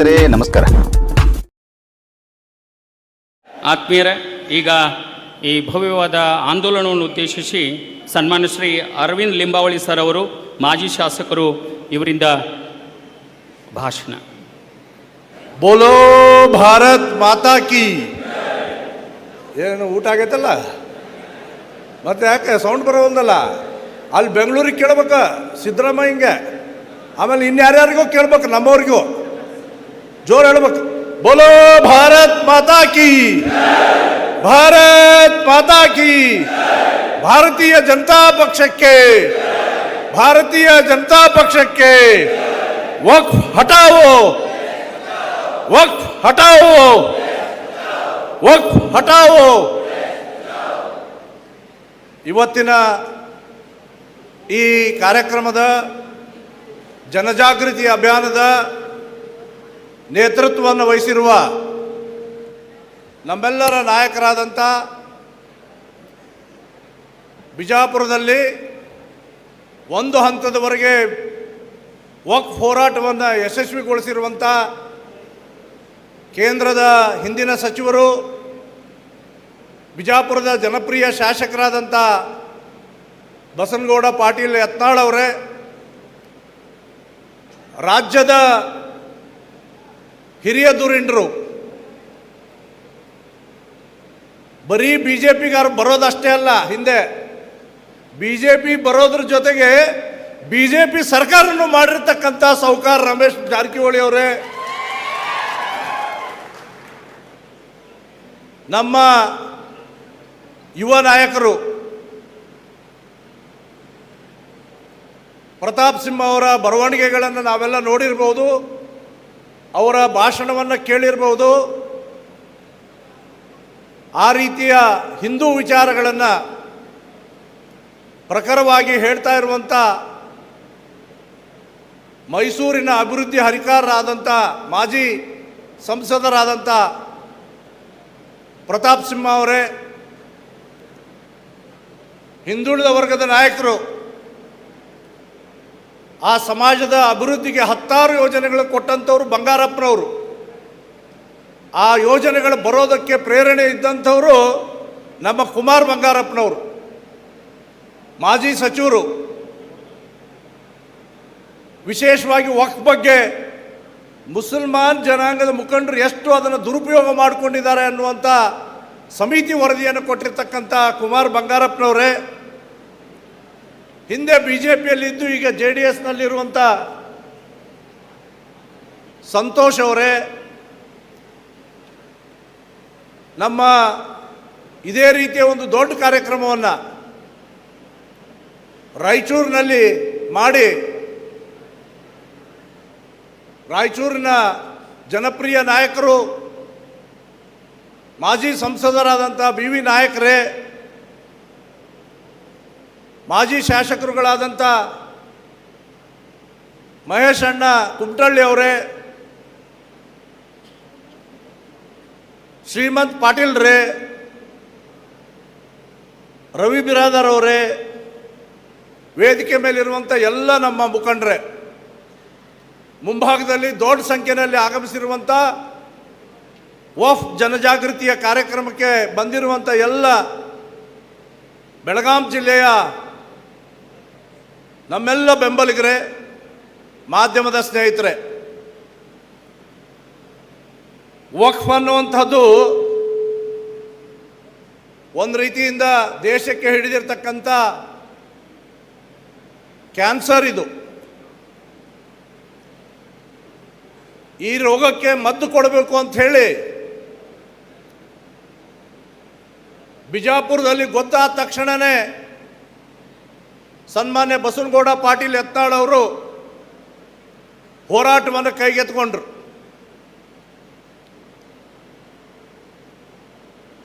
ಸ್ನೇಹಿತರೆ ನಮಸ್ಕಾರ. ಆತ್ಮೀಯರೇ ಈಗ ಈ ಭವ್ಯವಾದ ಆಂದೋಲನವನ್ನು ಉದ್ದೇಶಿಸಿ ಸನ್ಮಾನ್ಯ ಶ್ರೀ ಅರವಿಂದ್ ಲಿಂಬಾವಳಿ ಸರ್ ಅವರು ಮಾಜಿ ಶಾಸಕರು ಇವರಿಂದ ಭಾಷಣ. ಬೋಲೋ ಭಾರತ್ ಮಾತಾ ಕಿ. ಏನು ಊಟ ಆಗೈತಲ್ಲ? ಮತ್ತೆ ಯಾಕೆ ಸೌಂಡ್ ಬರೋದಲ್ಲ ಅಲ್ಲಿ ಬೆಂಗಳೂರಿಗೆ ಕೇಳ್ಬೇಕ ಸಿದ್ದರಾಮಯ್ಯಂಗೆ. ಆಮೇಲೆ ಇನ್ಯಾರ್ಯಾರಿಗೂ ಕೇಳ್ಬೇಕು ನಮ್ಮವ್ರಿಗೂ. ಜೋರು ಹೇಳ್ಬೇಕು. ಬೋಲೋ ಭಾರತ್ ಮಾತಾ ಕಿ ಭಾರತ್ ಮಾತಾ ಕಿ ಭಾರತೀಯ ಜನತಾ ಪಕ್ಷಕ್ಕೆ ಭಾರತೀಯ ಜನತಾ ಪಕ್ಷಕ್ಕೆ ವಕ್ಫ್ ಹಟಾವೋ ವಕ್ಫ್ ಹಟಾವೋ ವಕ್ಫ್ ಹಟಾವೋ ಇವತ್ತಿನ ಈ ಕಾರ್ಯಕ್ರಮದ ಜನಜಾಗೃತಿ ಅಭಿಯಾನದ ನೇತೃತ್ವವನ್ನು ವಹಿಸಿರುವ ನಮ್ಮೆಲ್ಲರ ನಾಯಕರಾದಂಥ ಬಿಜಾಪುರದಲ್ಲಿ ಒಂದು ಹಂತದವರೆಗೆ ವಕ್ ಹೋರಾಟವನ್ನು ಯಶಸ್ವಿಗೊಳಿಸಿರುವಂಥ ಕೇಂದ್ರದ ಹಿಂದಿನ ಸಚಿವರು, ಬಿಜಾಪುರದ ಜನಪ್ರಿಯ ಶಾಸಕರಾದಂಥ ಬಸನಗೌಡ ಪಾಟೀಲ್ ಯತ್ನಾಳ್ ಅವರೇ, ರಾಜ್ಯದ ಹಿರಿಯ ಧುರೀಣರು. ಬರೀ ಬಿ ಜೆ ಪಿಗಾರು ಬರೋದಷ್ಟೇ ಅಲ್ಲ, ಹಿಂದೆ ಬಿ ಜೆ ಪಿ ಬರೋದ್ರ ಜೊತೆಗೆ ಬಿ ಜೆ ಪಿ ಸರ್ಕಾರವನ್ನು ಮಾಡಿರ್ತಕ್ಕಂಥ ಸಾಹುಕಾರ ರಮೇಶ್ ಜಾರಕಿಹೊಳಿ ಅವರೇ. ನಮ್ಮ ಯುವ ನಾಯಕರು ಪ್ರತಾಪ್ ಸಿಂಹ ಅವರ ಬರವಣಿಗೆಗಳನ್ನು ನಾವೆಲ್ಲ ನೋಡಿರ್ಬೋದು. ಅವರ ಭಾಷಣವನ್ನು ಕೇಳಿರಬಹುದು ಆ ರೀತಿಯ ಹಿಂದೂ ವಿಚಾರಗಳನ್ನು ಪ್ರಖರವಾಗಿ ಹೇಳ್ತಾ ಇರುವಂಥ ಮೈಸೂರಿನ ಅಭಿವೃದ್ಧಿ ಹರಿಕಾರರಾದಂಥ ಮಾಜಿ ಸಂಸದರಾದಂಥ ಪ್ರತಾಪ್ ಸಿಂಹ ಅವರೇ, ಹಿಂದುಳಿದ ವರ್ಗದ ನಾಯಕರು ಆ ಸಮಾಜದ ಅಭಿವೃದ್ಧಿಗೆ ಹತ್ತಾರು ಯೋಜನೆಗಳು ಕೊಟ್ಟಂಥವ್ರು ಬಂಗಾರಪ್ಪನವರು. ಆ ಯೋಜನೆಗಳು ಬರೋದಕ್ಕೆ ಪ್ರೇರಣೆ ಇದ್ದಂಥವರು ನಮ್ಮ ಕುಮಾರ್ ಬಂಗಾರಪ್ಪನವರು. ಮಾಜಿ ಸಚಿವರು. ವಿಶೇಷವಾಗಿ ವಕ್ ಬಗ್ಗೆ ಮುಸಲ್ಮಾನ್ ಜನಾಂಗದ ಮುಖಂಡರು ಎಷ್ಟು ಅದನ್ನು ದುರುಪಯೋಗ ಮಾಡಿಕೊಂಡಿದ್ದಾರೆ ಅನ್ನುವಂಥ ಸಮಿತಿ ವರದಿಯನ್ನು ಕೊಟ್ಟಿರ್ತಕ್ಕಂಥ ಕುಮಾರ್ ಬಂಗಾರಪ್ಪನವರೇ ಹಿಂದೆ ಬಿ ಜೆ ಪಿಯಲ್ಲಿದ್ದು ಈಗ ಜೆ ಡಿ ಎಸ್ನಲ್ಲಿರುವಂಥ ಸಂತೋಷ್ ಅವರೇ, ನಮ್ಮ ಇದೇ ರೀತಿಯ ಒಂದು ದೊಡ್ಡ ಕಾರ್ಯಕ್ರಮವನ್ನು ರಾಯಚೂರಿನಲ್ಲಿ ಮಾಡಿ ರಾಯಚೂರಿನ ಜನಪ್ರಿಯ ನಾಯಕರು, ಮಾಜಿ ಸಂಸದರಾದಂಥ ಬಿ ವಿ ನಾಯಕರೇ ಮಾಜಿ ಶಾಸಕರುಗಳಾದಂಥ ಮಹೇಶ್ ಅಣ್ಣ ಕುಮಟಳ್ಳಿ ಅವರೇ, ಶ್ರೀಮಂತ್ ಪಾಟೀಲ್ ರೇ, ರವಿ ಬಿರಾದರ್ ಅವರೇ, ವೇದಿಕೆ ಮೇಲಿರುವಂಥ ಎಲ್ಲ ನಮ್ಮ ಮುಖಂಡರೇ, ಮುಂಭಾಗದಲ್ಲಿ ದೊಡ್ಡ ಸಂಖ್ಯೆಯಲ್ಲಿ ಆಗಮಿಸಿರುವಂಥ ವಫ್ ಜನಜಾಗೃತಿಯ ಕಾರ್ಯಕ್ರಮಕ್ಕೆ ಬಂದಿರುವಂಥ ಎಲ್ಲ ಬೆಳಗಾಂ ಜಿಲ್ಲೆಯ ನಮ್ಮೆಲ್ಲ ಬೆಂಬಲಿಗರೇ, ಮಾಧ್ಯಮದ ಸ್ನೇಹಿತರೆ, ವಕ್ಫ್ ಅನ್ನುವಂಥದ್ದು ಒಂದು ರೀತಿಯಿಂದ ದೇಶಕ್ಕೆ ಹಿಡಿದಿರ್ತಕ್ಕಂಥ ಕ್ಯಾನ್ಸರ್ ಇದು. ಈ ರೋಗಕ್ಕೆ ಮದ್ದು ಕೊಡಬೇಕು ಅಂತ ಹೇಳಿ ಬಿಜಾಪುರದಲ್ಲಿ ಗೊತ್ತಾದ ತಕ್ಷಣವೇ ಸನ್ಮಾನ್ಯ ಬಸವನಗೌಡ ಪಾಟೀಲ್ ಯತ್ನಾಳ್ ಅವರು ಹೋರಾಟವನ್ನು ಕೈಗೆತ್ಕೊಂಡ್ರು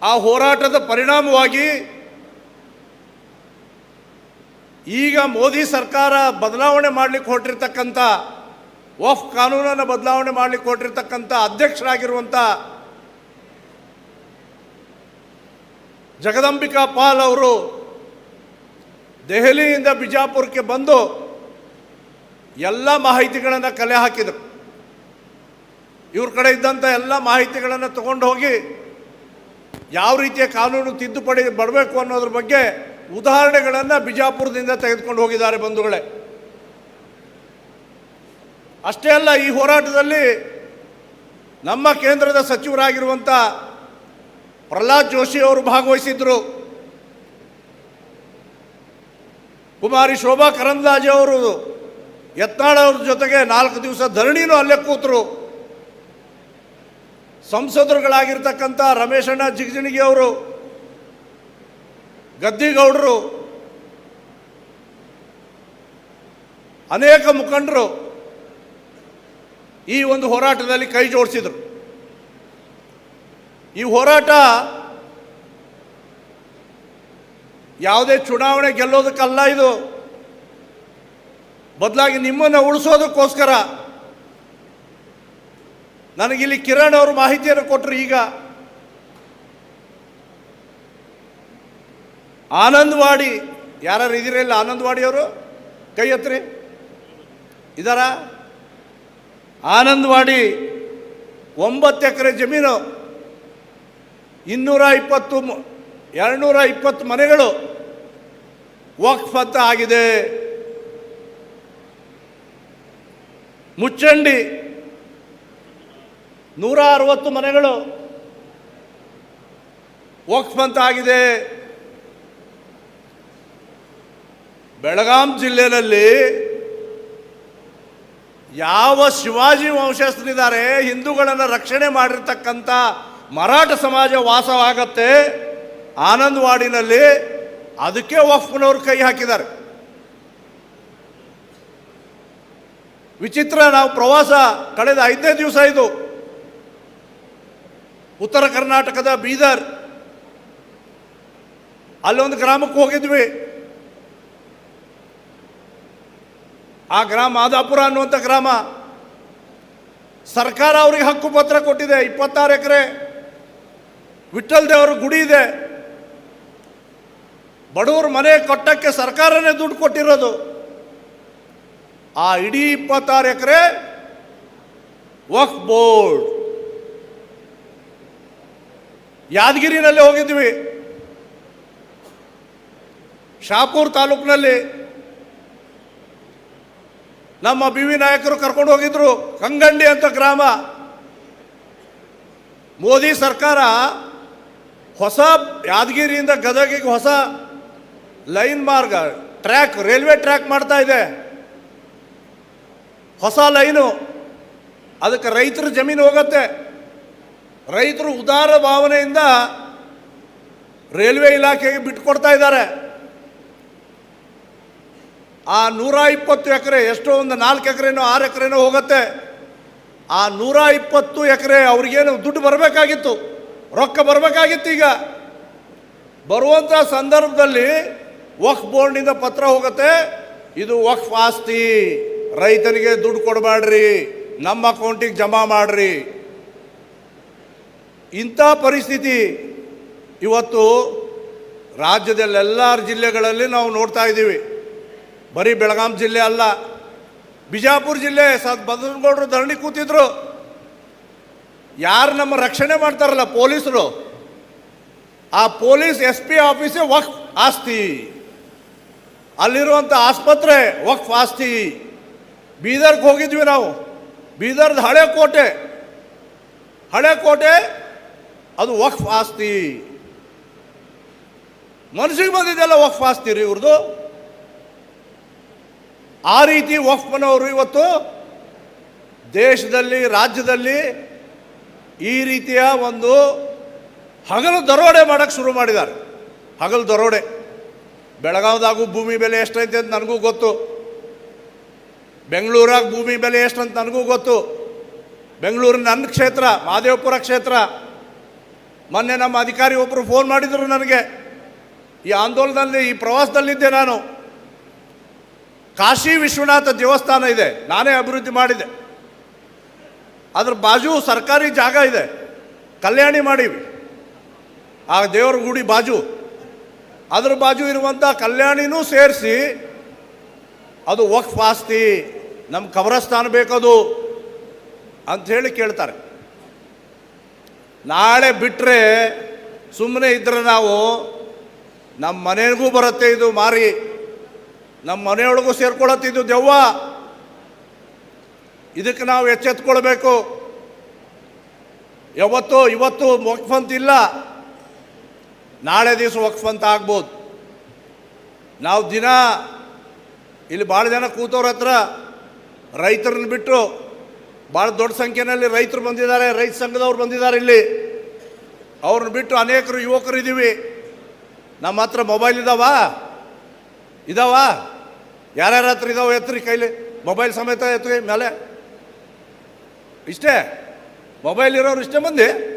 ಆ ಹೋರಾಟದ ಪರಿಣಾಮವಾಗಿ ಈಗ ಮೋದಿ ಸರ್ಕಾರ ಬದಲಾವಣೆ ಮಾಡಲಿಕ್ಕೆ ಹೊರಟಿರ್ತಕ್ಕಂಥ ವಫ್ ಕಾನೂನನ್ನು ಬದಲಾವಣೆ ಮಾಡಲಿಕ್ಕೆ ಹೊರಟಿರ್ತಕ್ಕಂಥ ಅಧ್ಯಕ್ಷರಾಗಿರುವಂಥ ಜಗದಂಬಿಕಾ ಪಾಲ್ ಅವರು ದೆಹಲಿಯಿಂದ ಬಿಜಾಪುರಕ್ಕೆ ಬಂದು ಎಲ್ಲ ಮಾಹಿತಿಗಳನ್ನು ಕಲೆ ಹಾಕಿದರು. ಇವ್ರ ಕಡೆ ಇದ್ದಂಥ ಎಲ್ಲ ಮಾಹಿತಿಗಳನ್ನು ತಗೊಂಡು ಹೋಗಿ ಯಾವ ರೀತಿಯ ಕಾನೂನು ತಿದ್ದುಪಡಿ ಬರಬೇಕು ಅನ್ನೋದ್ರ ಬಗ್ಗೆ ಉದಾಹರಣೆಗಳನ್ನು ಬಿಜಾಪುರದಿಂದ ತೆಗೆದುಕೊಂಡು ಹೋಗಿದ್ದಾರೆ ಬಂಧುಗಳೇ. ಅಷ್ಟೇ ಅಲ್ಲ, ಈ ಹೋರಾಟದಲ್ಲಿ ನಮ್ಮ ಕೇಂದ್ರದ ಸಚಿವರಾಗಿರುವಂಥ ಪ್ರಹ್ಲಾದ್ ಜೋಶಿ ಅವರು ಭಾಗವಹಿಸಿದ್ರು. ಕುಮಾರಿ ಶೋಭಾ ಕರಂದ್ಲಾಜೆ ಅವರು ಎತ್ತಾಳ ಅವ್ರ ಜೊತೆಗೆ ನಾಲ್ಕು ದಿವಸ ಧರಣಿನೂ ಅಲ್ಲೇ ಕೂತರು. ಸಂಸದರುಗಳಾಗಿರ್ತಕ್ಕಂಥ ರಮೇಶಣ್ಣ ಜಿಗ್ಜಿಣಿಗೆ ಅವರು, ಗದ್ದಿಗೌಡರು, ಅನೇಕ ಮುಖಂಡರು ಈ ಒಂದು ಹೋರಾಟದಲ್ಲಿ ಕೈ ಜೋಡಿಸಿದರು. ಈ ಹೋರಾಟ ಯಾವುದೇ ಚುನಾವಣೆ ಗೆಲ್ಲೋದಕ್ಕಲ್ಲ ಇದು. ಬದಲಾಗಿ ನಿಮ್ಮನ್ನು ಉಳಿಸೋದಕ್ಕೋಸ್ಕರ ನನಗಿಲ್ಲಿ ಕಿರಣ್ ಅವರು ಮಾಹಿತಿಯನ್ನು ಕೊಟ್ಟರು ಈಗ. ಆನಂದವಾಡಿ ಯಾರು ಇದಿರಲ್ಲ ಆನಂದವಾಡಿಯವರು ಕೈ ಎತ್ತರಿ. ಇದಾರ? ಆನಂದವಾಡಿ, ಒಂಬತ್ತು ಎಕರೆ ಜಮೀನು, ಇನ್ನೂರ ಇಪ್ಪತ್ತು ಎರಡುನೂರ ಇಪ್ಪತ್ತು ಮನೆಗಳು ವಕ್ಫ್ ಆಗಿದೆ. ಮುಚ್ಚಂಡಿ ನೂರ ಅರವತ್ತು ಮನೆಗಳು ವಕ್ಫ್ ಅಂತ ಆಗಿದೆ. ಬೆಳಗಾಂ ಜಿಲ್ಲೆಯಲ್ಲಿ ಯಾವ ಶಿವಾಜಿ ವಂಶಸ್ಥರಿದ್ದಾರೆ ಹಿಂದೂಗಳನ್ನು ರಕ್ಷಣೆ ಮಾಡಿರ್ತಕ್ಕಂಥ ಮರಾಠ ಸಮಾಜ ವಾಸವಾಗತ್ತೆ. ಆನಂದವಾಡಿನಲ್ಲಿ ಅದಕ್ಕೆ ವಕ್ಫ್ನವ್ರು ಕೈ ಹಾಕಿದ್ದಾರೆ. ವಿಚಿತ್ರ ನಾವು ಪ್ರವಾಸ ಕಳೆದ ಐದನೇ ದಿವಸ ಇದು. ಉತ್ತರ ಕರ್ನಾಟಕದ ಬೀದರ್. ಅಲ್ಲೊಂದು ಗ್ರಾಮಕ್ಕೆ ಹೋಗಿದ್ವಿ. ಆ ಗ್ರಾಮ ಮಾದಾಪುರ ಅನ್ನುವಂಥ ಗ್ರಾಮ. ಸರ್ಕಾರ ಅವ್ರಿಗೆ ಹಕ್ಕುಪತ್ರ ಕೊಟ್ಟಿದೆ, ಇಪ್ಪತ್ತಾರು ಎಕರೆ. ವಿಠಲ್ ದೇವರ ಗುಡಿ ಇದೆ. ಬಡವರು ಮನೆ ಕಟ್ಟಕ್ಕೆ ಸರ್ಕಾರನೇ ದುಡ್ಡು ಕೊಟ್ಟಿರೋದು. ಆ ಇಡೀ ಇಪ್ಪತ್ತಾರು ಎಕರೆ ವಕ್ ಬೋರ್ಡ್ ಯಾದಗಿರಿನಲ್ಲಿ ಹೋಗಿದ್ವಿ. ಶಾಪೂರ್ ತಾಲೂಕಿನಲ್ಲಿ. ನಮ್ಮ ಬಿ ವಿ ನಾಯಕರು ಕರ್ಕೊಂಡು ಹೋಗಿದ್ರು, ಕಂಗಂಡಿ ಅಂತ ಗ್ರಾಮ. ಮೋದಿ ಸರ್ಕಾರ ಹೊಸ ಯಾದಗಿರಿಯಿಂದ ಗದಗಿಗೆ ಹೊಸ ಲೈನ್ ಮಾರ್ಗ, ಟ್ರ್ಯಾಕ್, ರೈಲ್ವೆ ಟ್ರ್ಯಾಕ್ ಮಾಡ್ತಾ ಇದೆ. ಹೊಸ ಲೈನು. ಅದಕ್ಕೆ ರೈತರ ಜಮೀನು ಹೋಗುತ್ತೆ. ರೈತರು ಉದಾರ ಭಾವನೆಯಿಂದ ರೈಲ್ವೆ ಇಲಾಖೆಗೆ ಬಿಟ್ಟುಕೊಡ್ತಾ ಇದ್ದಾರೆ. ಆ ನೂರ ಇಪ್ಪತ್ತು ಎಕರೆ, ಎಷ್ಟೋ ಒಂದು ನಾಲ್ಕು ಎಕರೆನೋ, ಆರು ಎಕರೆನೋ ಹೋಗುತ್ತೆ. ಆ ನೂರ ಇಪ್ಪತ್ತು ಎಕರೆ ಅವ್ರಿಗೇನು ದುಡ್ಡು ಬರಬೇಕಾಗಿತ್ತು. ರೊಕ್ಕ ಬರಬೇಕಾಗಿತ್ತು ಈಗ. ಬರುವಂಥ ಸಂದರ್ಭದಲ್ಲಿ ವಕ್ಫ್ ಬೋರ್ಡ್ನಿಂದ ಪತ್ರ ಹೋಗುತ್ತೆ. ಇದು ವಕ್ಫ್ ಆಸ್ತಿ. ರೈತನಿಗೆ ದುಡ್ಡು ಕೊಡಬೇಡ್ರಿ. ನಮ್ಮ ಅಕೌಂಟಿಗೆ ಜಮಾ ಮಾಡ್ರಿ. ಇಂಥ ಪರಿಸ್ಥಿತಿ ಇವತ್ತು ರಾಜ್ಯದಲ್ಲೆಲ್ಲ ಜಿಲ್ಲೆಗಳಲ್ಲಿ ನಾವು ನೋಡ್ತಾ ಇದ್ದೀವಿ. ಬರೀ ಬೆಳಗಾಂ ಜಿಲ್ಲೆ ಅಲ್ಲ. ಬಿಜಾಪುರ ಜಿಲ್ಲೆ, ಸದ್ ಬದನಗೌಡರು ಧರಣಿ ಕೂತಿದ್ರು. ಯಾರು ನಮ್ಮ ರಕ್ಷಣೆ ಮಾಡ್ತಾರಲ್ಲ ಪೊಲೀಸರು? ಆ ಪೊಲೀಸ್ ಎಸ್ ಪಿ ಆಫೀಸೇ ವಕ್ ಆಸ್ತಿ. ಅಲ್ಲಿರುವಂಥ ಆಸ್ಪತ್ರೆ, ವಕ್ಫ್ ಆಸ್ತಿ. ಬೀದರ್ಗೆ ಹೋಗಿದ್ವಿ ನಾವು. ಬೀದರ್ದ ಹಳೆ ಕೋಟೆ. ಹಳೆ ಕೋಟೆ, ಅದು ವಕ್ಫ್ ಆಸ್ತಿ. ಮನಸ್ಸಿಗೆ ಬಂದಿದ್ದೆಲ್ಲ ವಕ್ಫ್ ಆಸ್ತಿ ರೀ ಇವ್ರದ್ದು ಆ ರೀತಿ ವಕ್ಫನವರು ಇವತ್ತು ದೇಶದಲ್ಲಿ, ರಾಜ್ಯದಲ್ಲಿ ಈ ರೀತಿಯ ಒಂದು ಹಗಲು ದರೋಡೆ ಮಾಡೋಕ್ಕೆ ಶುರು ಮಾಡಿದ್ದಾರೆ. ಹಗಲು ದರೋಡೆ. ಬೆಳಗಾವ್ದಾಗೂ ಭೂಮಿ ಬೆಲೆ ಎಷ್ಟೈತೆ ಅಂತ ನನಗೂ ಗೊತ್ತು. ಬೆಂಗಳೂರಾಗ ಭೂಮಿ ಬೆಲೆ ಎಷ್ಟು ಅಂತ ನನಗೂ ಗೊತ್ತು. ಬೆಂಗಳೂರು ನನ್ನ ಕ್ಷೇತ್ರ ಮಹದೇವಪುರ ಕ್ಷೇತ್ರ. ಮೊನ್ನೆ ನಮ್ಮ ಅಧಿಕಾರಿ ಒಬ್ಬರು ಫೋನ್ ಮಾಡಿದರು ನನಗೆ. ಈ ಆಂದೋಲನದಲ್ಲಿ, ಈ ಪ್ರವಾಸದಲ್ಲಿದ್ದೆ ನಾನು. ಕಾಶಿ ವಿಶ್ವನಾಥ ದೇವಸ್ಥಾನ ಇದೆ, ನಾನೇ ಅಭಿವೃದ್ಧಿ ಮಾಡಿದೆ. ಅದ್ರ ಬಾಜು ಸರ್ಕಾರಿ ಜಾಗ ಇದೆ, ಕಲ್ಯಾಣಿ ಮಾಡಿ ಆ ದೇವರ ಗುಡಿ ಬಾಜು. ಅದ್ರ ಬಾಜು ಇರುವಂಥ ಕಲ್ಯಾಣಿನೂ ಸೇರಿಸಿ ಅದು ವಕ್ಫ್ ಆಸ್ತಿ ನಮ್ಮ ಕಬರಸ್ಥಾನ ಬೇಕದು ಅಂಥೇಳಿ ಕೇಳ್ತಾರೆ. ನಾಳೆ ಬಿಟ್ಟರೆ ಸುಮ್ಮನೆ ಇದ್ರೆ ನಾವು ನಮ್ಮ ಮನೆಗೂ ಬರುತ್ತೆ ಇದು ಮಾರಿ ನಮ್ಮ ಮನೆಯೊಳಗೂ ಸೇರ್ಕೊಳತ್ತಿದ್ದು ದೆವ್ವ. ಇದಕ್ಕೆ ನಾವು ಎಚ್ಚೆತ್ಕೊಳ್ಬೇಕು. ಯಾವತ್ತು ಇವತ್ತು ಮೊಕ್ಫಂತಿಲ್ಲ ನಾಳೆ ದಿವಸ ಅಂತ ಆಗ್ಬೋದು. ನಾವು ದಿನ ಇಲ್ಲಿ ಭಾಳ ಜನ ಕೂತವ್ರ ಹತ್ರ ರೈತರನ್ನ ಬಿಟ್ಟು ಭಾಳ ದೊಡ್ಡ ಸಂಖ್ಯೆಯಲ್ಲಿ ರೈತರು ಬಂದಿದ್ದಾರೆ, ರೈತ ಸಂಘದವ್ರು ಬಂದಿದ್ದಾರೆ ಇಲ್ಲಿ. ಅವ್ರನ್ನ ಬಿಟ್ಟು ಅನೇಕರು ಯುವಕರು ಇದ್ದೀವಿ ನಮ್ಮ ಹತ್ರ ಮೊಬೈಲ್ ಇದಾವಾ? ಇದಾವ? ಯಾರ್ಯಾರ ಹತ್ರ ಇದಾವ? ಎತ್ತರಿ ಕೈಲಿ. ಮೊಬೈಲ್ ಸಮೇತ ಎತ್ತರಿ ಮೇಲೆ. ಇಷ್ಟೇ. ಮೊಬೈಲ್ ಇರೋರು ಇಷ್ಟೇ ಮಂದಿ.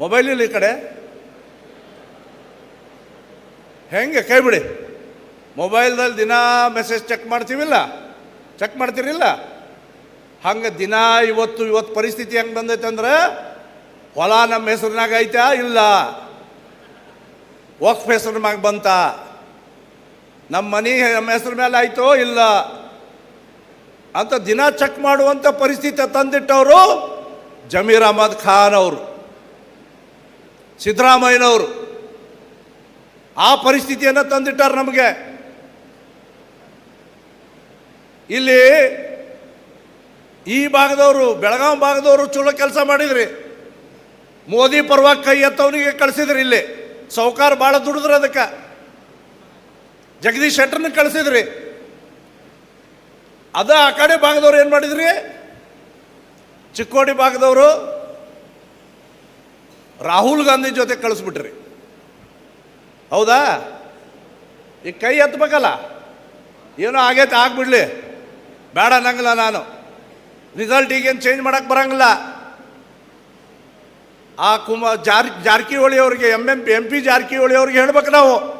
ಮೊಬೈಲ್ ಇಲ್ಲ ಈ ಕಡೆ. ಹೆಂಗೆ? ಕೈ ಬಿಡಿ ಮೊಬೈಲ್ದಲ್ಲಿ ದಿನ ಮೆಸೇಜ್ ಚೆಕ್ ಮಾಡ್ತೀವಿಲ್ಲ? ಚೆಕ್ ಮಾಡ್ತೀರಿಲ್ಲ? ಹಂಗೆ ದಿನ ಇವತ್ತು ಇವತ್ತು ಪರಿಸ್ಥಿತಿ ಹೆಂಗೆ ಬಂದೈತೆ ಅಂದ್ರೆ, ಹೊಲ ನಮ್ಮ ಹೆಸರಿನಾಗ ಐತಾ? ಇಲ್ಲ. ವಕ್ಫ್ ಹೆಸರು ಮ್ಯಾಗ ಬಂತ? ನಮ್ಮ ಮನೆ ನಮ್ಮ ಹೆಸರು ಮೇಲೆ ಆಯಿತೋ? ಇಲ್ಲ. ಅಂತ ದಿನ ಚೆಕ್ ಮಾಡುವಂಥ ಪರಿಸ್ಥಿತಿ ತಂದಿಟ್ಟವರು ಜಮೀರ್ ಅಹಮದ್ ಖಾನ್ ಅವರು. ಸಿದ್ದರಾಮಯ್ಯನವರು. ಆ ಪರಿಸ್ಥಿತಿಯನ್ನು ತಂದಿಟ್ಟಾರೆ ನಮಗೆ. ಇಲ್ಲಿ ಈ ಭಾಗದವರು ಬೆಳಗಾವಿ ಭಾಗದವರು ಚಲೋ ಕೆಲಸ ಮಾಡಿದ್ರಿ. ಮೋದಿ ಪರವಾಗಿ ಕೈ ಎತ್ತವನಿಗೆ ಕಳಿಸಿದ್ರಿ ಇಲ್ಲಿ. ಸೌಕಾರ ಭಾಳ ದುಡಿದ್ರು ಅದಕ್ಕೆ. ಜಗದೀಶ್ ಶೆಟ್ಟರ್ನ ಕಳಿಸಿದ್ರಿ. ಅದ ಆ ಕಡೆ ಭಾಗದವ್ರು ಏನು ಮಾಡಿದ್ರಿ? ಚಿಕ್ಕೋಡಿ ಭಾಗದವರು ರಾಹುಲ್ ಗಾಂಧಿ ಜೊತೆ ಕಳಿಸ್ಬಿಟ್ರಿ. ಹೌದಾ? ಈಗ ಕೈ ಎತ್ತಬೇಕಲ್ಲ ಏನೋ ಆಗೈತೆ, ಆಗ್ಬಿಡ್ಲಿ. ಬೇಡ ಅನ್ನಂಗಿಲ್ಲ ನಾನು. ರಿಸಲ್ಟ್ ಈಗೇನು ಚೇಂಜ್ ಮಾಡೋಕ್ಕೆ ಬರಂಗಿಲ್ಲ. ಆ ಕುಮ, ಜಾರ್, ಜಾರಕಿಹೊಳಿ ಅವರಿಗೆ M M P M P Jarkiholi ಅವ್ರಿಗೆ ಹೇಳ್ಬೇಕು ನಾವು.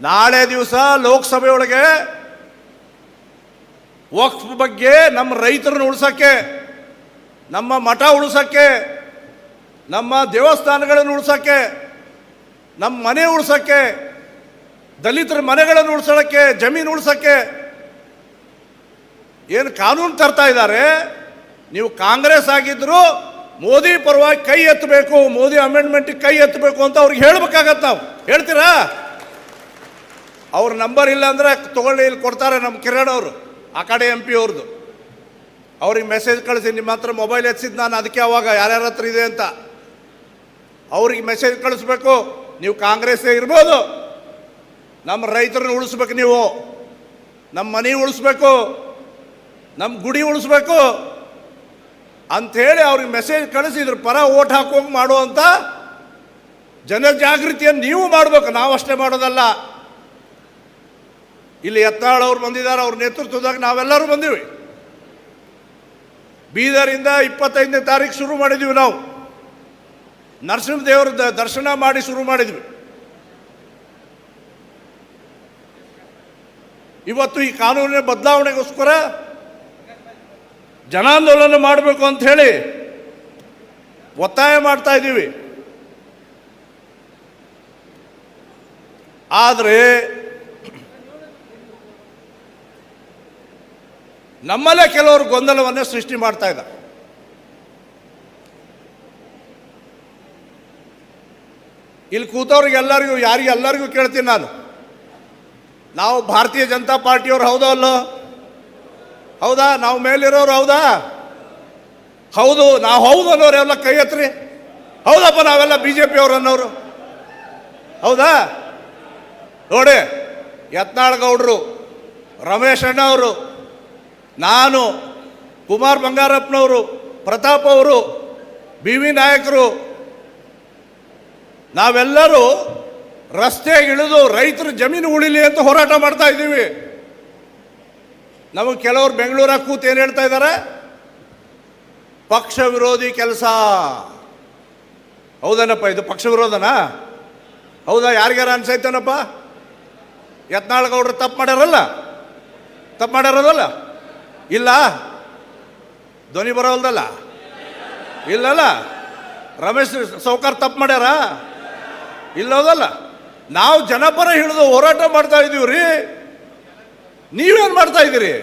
ನಾಳೆ ದಿವಸ ಲೋಕಸಭೆ ಒಳಗೆ ವಕ್ಫ್ ಬಗ್ಗೆ ನಮ್ಮ ರೈತರನ್ನ ಉಳ್ಸೋಕ್ಕೆ, ನಮ್ಮ ಮಠ ಉಳ್ಸಕ್ಕೆ ನಮ್ಮ ದೇವಸ್ಥಾನಗಳನ್ನು ಉಳ್ಸೋಕ್ಕೆ, ನಮ್ಮ ಮನೆ ಉಳ್ಸೋಕ್ಕೆ, ದಲಿತರ ಮನೆಗಳನ್ನು ಉಳ್ಸೋಕ್ಕೆ, ಜಮೀನು ಉಳ್ಸೋಕ್ಕೆ ಏನು ಕಾನೂನು ತರ್ತಾ ಇದ್ದಾರೆ. ನೀವು ಕಾಂಗ್ರೆಸ್ ಆಗಿದ್ರು ಮೋದಿ ಪರವಾಗಿ ಕೈ ಎತ್ತಬೇಕು, ಮೋದಿ ಅಮೆಂಡ್ಮೆಂಟಿಗೆ ಕೈ ಎತ್ತಬೇಕು ಅಂತ ಅವ್ರಿಗೆ ಹೇಳ್ಬೇಕಾಗತ್ತೆ ನಾವು. ಹೇಳ್ತೀರಾ? ಅವ್ರ ನಂಬರ್ ಇಲ್ಲ ಅಂದರೆ ತಗೊಳ್ಳಿ, ಇಲ್ಲಿ ಕೊಡ್ತಾರೆ ನಮ್ಮ ಕಿರಣ್ ಅವರು, ಆ ಕಡೆ ಎಂ ಪಿ ಅವ್ರದ್ದು ಅವ್ರಿಗೆ ಮೆಸೇಜ್ ಕಳಿಸಿ, ನಿಮ್ಮ ಹತ್ರ ಮೊಬೈಲ್ ಎತ್ಸಿದ್ದು ನಾನು, ಅದಕ್ಕೆ ಅವಾಗ ಯಾರ್ಯಾರ ಹತ್ರ ಇದೆ ಅಂತ. ಅವ್ರಿಗೆ ಮೆಸೇಜ್ ಕಳಿಸ್ಬೇಕು. ನೀವು ಕಾಂಗ್ರೆಸ್ ಇರ್ಬೋದು. ನಮ್ಮ ರೈತರನ್ನ ಉಳಿಸ್ಬೇಕು ನೀವು. ನಮ್ಮ ಮನೆ ಉಳಿಸ್ಬೇಕು. ನಮ್ಮ ಗುಡಿ ಉಳಿಸ್ಬೇಕು. ಅಂಥೇಳಿ ಅವ್ರಿಗೆ ಮೆಸೇಜ್ ಕಳಿಸಿ ಇದ್ರ ಪರ ಓಟ್ ಹಾಕೋಂಗೆ ಮಾಡುವಂಥ ಜನಜಾಗೃತಿಯನ್ನು ನೀವು ಮಾಡಬೇಕು. ನಾವು ಅಷ್ಟೇ ಮಾಡೋದಲ್ಲ. ಇಲ್ಲಿ ಎತ್ತಾಳವ್ರು ಬಂದಿದ್ದಾರೆ. ಅವ್ರ ನೇತೃತ್ವದಾಗ ನಾವೆಲ್ಲರೂ ಬಂದೀವಿ. ಬೀದರಿಂದ ಇಪ್ಪತ್ತೈದನೇ ತಾರೀಕು ಶುರು ಮಾಡಿದ್ದೀವಿ ನಾವು. ನರಸಿಂಹದೇವರ ದೇವರ ದರ್ಶನ ಮಾಡಿ ಶುರು ಮಾಡಿದ್ವಿ ಇವತ್ತು ಈ ಕಾನೂನಿನ ಬದಲಾವಣೆಗೋಸ್ಕರ ಜನಾಂದೋಲನ ಮಾಡಬೇಕು ಅಂತ ಹೇಳಿ ಒತ್ತಾಯ ಮಾಡ್ತಾ ಇದ್ದೀವಿ. ಆದರೆ ನಮ್ಮಲ್ಲೇ ಕೆಲವರು ಗೊಂದಲವನ್ನೇ ಸೃಷ್ಟಿ ಮಾಡ್ತಾ ಇದ್ದಾರೆ. ಇಲ್ಲಿ ಕೂತವ್ರಿಗೆ ಎಲ್ಲರಿಗೂ, ಯಾರಿಗೆ ಎಲ್ಲರಿಗೂ ಕೇಳ್ತೀನಿ ನಾನು. ನಾವು ಭಾರತೀಯ ಜನತಾ ಪಾರ್ಟಿಯವ್ರು ಹೌದೋ ಅಲ್ಲೋ? ಹೌದಾ? ನಾವು ಮೇಲಿರೋರು ಹೌದಾ? ಹೌದು, ನಾವು ಹೌದು ಅನ್ನೋರೆಲ್ಲ ಕೈ ಎತ್ರಿ. ಹೌದಪ್ಪ, ನಾವೆಲ್ಲ ಬಿ ಜೆ ಪಿಯವ್ರು ಅನ್ನೋರು. ಹೌದಾ? ನೋಡಿ, ಯತ್ನಾಳ್ ಗೌಡ್ರು, ರಮೇಶ್ ಅಣ್ಣ ಅವರು, ನಾನು, ಕುಮಾರ್ ಬಂಗಾರಪ್ಪನವರು, ಪ್ರತಾಪ್ ಅವರು, ಬಿ ವಿ ನಾಯಕರು ನಾವೆಲ್ಲರೂ ರಸ್ತೆಗೆ ಇಳಿದು ರೈತರ ಜಮೀನು ಉಳಿಲಿ ಅಂತ ಹೋರಾಟ ಮಾಡ್ತಾ ಇದ್ದೀವಿ. ನಮಗೆ ಕೆಲವರು ಬೆಂಗಳೂರಾಗ ಕೂತು ಏನು ಹೇಳ್ತಾ ಇದ್ದಾರೆ ಪಕ್ಷ ವಿರೋಧಿ ಕೆಲಸ. ಹೌದನಪ್ಪ, ಇದು ಪಕ್ಷ ವಿರೋಧನಾ? ಹೌದಾ ಯಾರಿಗಾರ ಅನ್ಸೈತೇನಪ್ಪ? ಯತ್ನಾಳ್ ಗೌಡ್ರು ತಪ್ಪು ಮಾಡ್ಯಾರಲ್ಲ? ತಪ್ಪು ಮಾಡ್ಯಾರದಲ್ಲ? ಇಲ್ಲ? ಧ್ವನಿ ಬರೋಲ್ದಲ್ಲ ಇಲ್ಲಲ್ಲ? ರಮೇಶ್, ಸೌಕರ್ ತಪ್ಪು ಮಾಡ್ಯಾರ? ಇಲ್ಲೋದಲ್ಲ, ನಾವು ಜನಪರ ಹಿಡಿದು ಹೋರಾಟ ಮಾಡ್ತಾ ಇದೀವಿ ರೀ. ನೀವೇನು ಮಾಡ್ತಾ ಇದ್ದೀರಿ?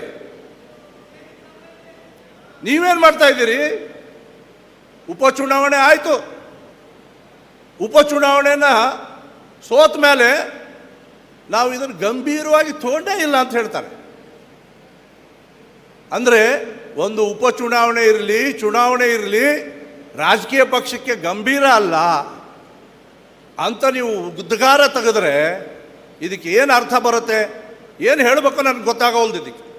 ನೀವೇನು ಮಾಡ್ತಾ ಇದ್ದೀರಿ? ಉಪಚುನಾವಣೆ ಆಯಿತು. ಉಪಚುನಾವಣೆನ ಸೋತ ಮೇಲೆ ನಾವು ಇದನ್ನು ಗಂಭೀರವಾಗಿ ತಗೊಂಡೇ ಇಲ್ಲ ಅಂತ ಹೇಳ್ತಾರೆ. ಅಂದರೆ ಒಂದು ಉಪಚುನಾವಣೆ ಇರಲಿ, ಚುನಾವಣೆ ಇರಲಿ, ರಾಜಕೀಯ ಪಕ್ಷಕ್ಕೆ ಗಂಭೀರ ಅಲ್ಲ. ಅಂತ ನೀವು ಉದ್ಗಾರ ತೆಗೆದ್ರೆ ಇದಕ್ಕೆ ಏನು ಅರ್ಥ ಬರುತ್ತೆ? ಏನು ಹೇಳಬೇಕು ನನಗೆ ಗೊತ್ತಾಗೋಲ್ದು ಇದಕ್ಕೆ.